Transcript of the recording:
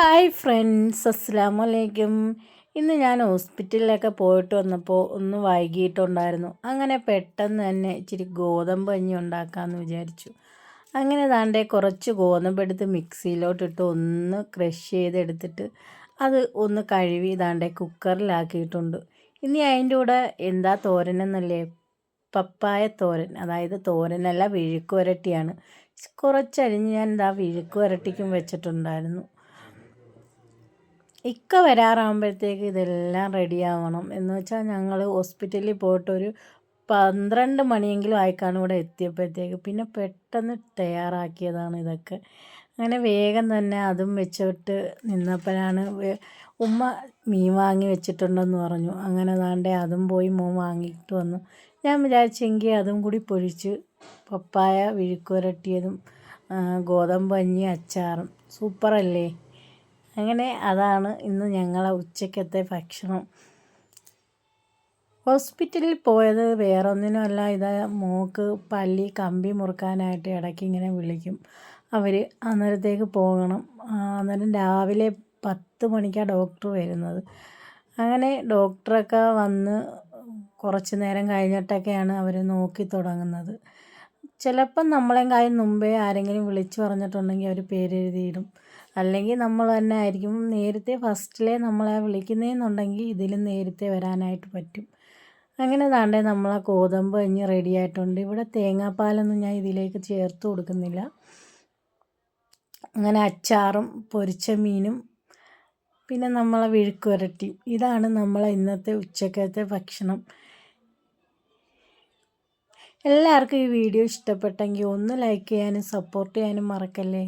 Hi friends അസ്സാം വലൈക്കും ഇന്ന് ഞാൻ ഹോസ്പിറ്റലിലൊക്കെ പോയിട്ട് വന്നപ്പോൾ ഒന്ന് വൈകിട്ടുണ്ടായിരുന്നു അങ്ങനെ പെട്ടെന്ന് തന്നെ ഇച്ചിരി ഗോതമ്പ് കഞ്ഞി ഉണ്ടാക്കാമെന്ന് വിചാരിച്ചു. അങ്ങനെ താണ്ടെ കുറച്ച് ഗോതമ്പ് എടുത്ത് മിക്സിയിലോട്ടിട്ട് ഒന്ന് ക്രഷ് ചെയ്തെടുത്തിട്ട് അത് ഒന്ന് കഴുകി താണ്ടെ കുക്കറിലാക്കിയിട്ടുണ്ട്. ഇനി അതിന്റെ കൂടെ എന്താ തോരനെന്നല്ലേ? പപ്പായ തോരൻ അതായത് തോരനല്ല വിഴുക്ക് വരട്ടിയാണ്. കുറച്ചരിഞ്ഞ് ഞാൻ എന്താ വിഴുക്ക് വരട്ടിക്കും വെച്ചിട്ടുണ്ടായിരുന്നു. ഇക്ക വരാറാകുമ്പോഴത്തേക്ക് ഇതെല്ലാം റെഡിയാവണം. എന്ന് വെച്ചാൽ ഞങ്ങൾ ഹോസ്പിറ്റലിൽ പോയിട്ടൊരു പന്ത്രണ്ട് മണിയെങ്കിലും ആയിക്കാണ് ഇവിടെ എത്തിയപ്പോഴത്തേക്ക്. പിന്നെ പെട്ടെന്ന് തയ്യാറാക്കിയതാണ് ഇതൊക്കെ. അങ്ങനെ വേഗം തന്നെ അതും വെച്ചിട്ട് നിന്നപ്പോഴാണ് ഉമ്മ മീൻ വാങ്ങി വെച്ചിട്ടുണ്ടെന്ന് പറഞ്ഞു. അങ്ങനെ താണ്ടേ അതും പോയി മോൻ വാങ്ങിയിട്ട് വന്നു. ഞാൻ വിചാരിച്ചെങ്കിൽ അതും കൂടി പൊഴിച്ച് പപ്പായ വിഴുക്കുരട്ടിയതും ഗോതമ്പ് അഞ്ഞി അച്ചാറും. സൂപ്പറല്ലേ? അങ്ങനെ അതാണ് ഇന്ന് ഞങ്ങളെ ഉച്ചക്കത്തെ ഭക്ഷണം. ഹോസ്പിറ്റലിൽ പോയത് വേറൊന്നിനുമല്ല. ഇത് മോക്ക് പല്ലി കമ്പി മുറുക്കാനായിട്ട് ഇടയ്ക്ക് ഇങ്ങനെ വിളിക്കും. അവർ അന്നേരത്തേക്ക് പോകണം. അന്നേരം രാവിലെ പത്ത് മണിക്കാണ് ഡോക്ടർ വരുന്നത്. അങ്ങനെ ഡോക്ടറൊക്കെ വന്ന് കുറച്ച് നേരം കഴിഞ്ഞിട്ടൊക്കെയാണ് അവർ നോക്കി തുടങ്ങുന്നത്. ചിലപ്പം നമ്മളെയും കാര്യം മുമ്പേ ആരെങ്കിലും വിളിച്ചു പറഞ്ഞിട്ടുണ്ടെങ്കിൽ അവർ പേരെഴുതിയിടും. അല്ലെങ്കിൽ നമ്മൾ തന്നെ ആയിരിക്കും. നേരത്തെ ഫസ്റ്റിലെ നമ്മളെ വിളിക്കുന്നതെന്നുണ്ടെങ്കിൽ ഇതിലും നേരത്തെ വരാനായിട്ട് പറ്റും. അങ്ങനെ താണ്ടേ നമ്മളെ ഗോതമ്പ് കഴിഞ്ഞ് റെഡി ആയിട്ടുണ്ട്. ഇവിടെ തേങ്ങാപ്പാലൊന്നും ഞാൻ ഇതിലേക്ക് ചേർത്ത് കൊടുക്കുന്നില്ല. അങ്ങനെ അച്ചാറും പൊരിച്ച മീനും പിന്നെ നമ്മളെ വിഴുക്കുരട്ടി ഇതാണ് നമ്മളെ ഇന്നത്തെ ഉച്ചക്കത്തെ ഭക്ഷണം. എല്ലാവർക്കും ഈ വീഡിയോ ഇഷ്ടപ്പെട്ടെങ്കിൽ ഒന്ന് ലൈക്ക് ചെയ്യാനും സപ്പോർട്ട് ചെയ്യാനും മറക്കല്ലേ?